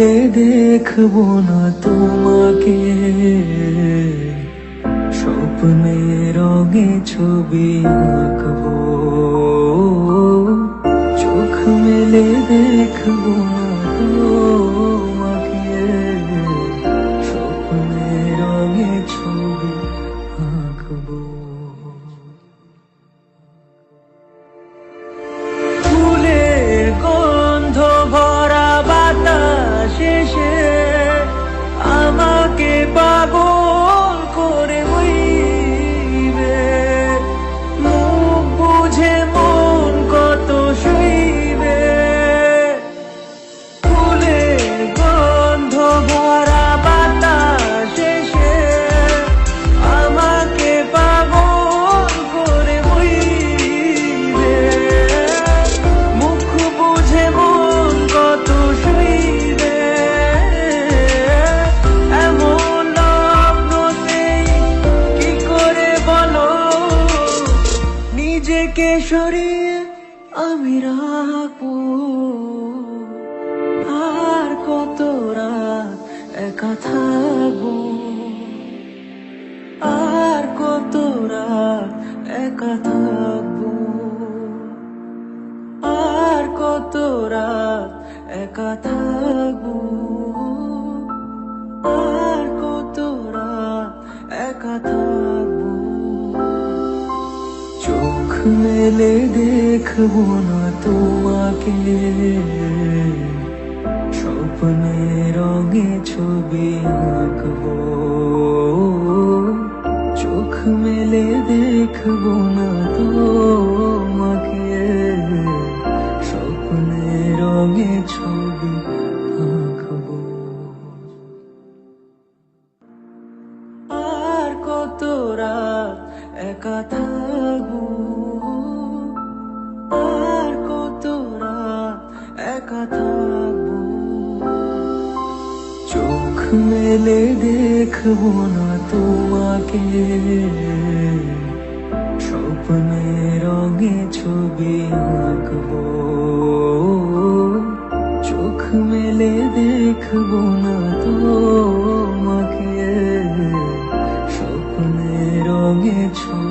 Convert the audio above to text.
মেলে দেখব না তোমাকে। স্বপ্নের রঙে ছবি আঁকবো। চোখ মেলে দেখব না তোমাকে। স্বপ্নে রঙে ছবি 谢谢。নিজেকে সরিয়ে আমি রাখব। আর কত রাত একা থাকব। আর কত রাত একা থাকব। আর কত রাত একা থাকব। আর মেলে দেখব না তোমাকে স্বপ্নে রঙে ছবি আঁকবো চোখ মেলে দেখব না তোমাকে স্বপ্নে রঙে ছবি আঁকবো আর কত রাত একা থাকব চোখ মেলে দেখব না তোমাকে। স্বপ্নের রঙে ছবি আঁকব। চোখ মেলে দেখব না তোমাকে। স্বপ্নের রঙে ছবি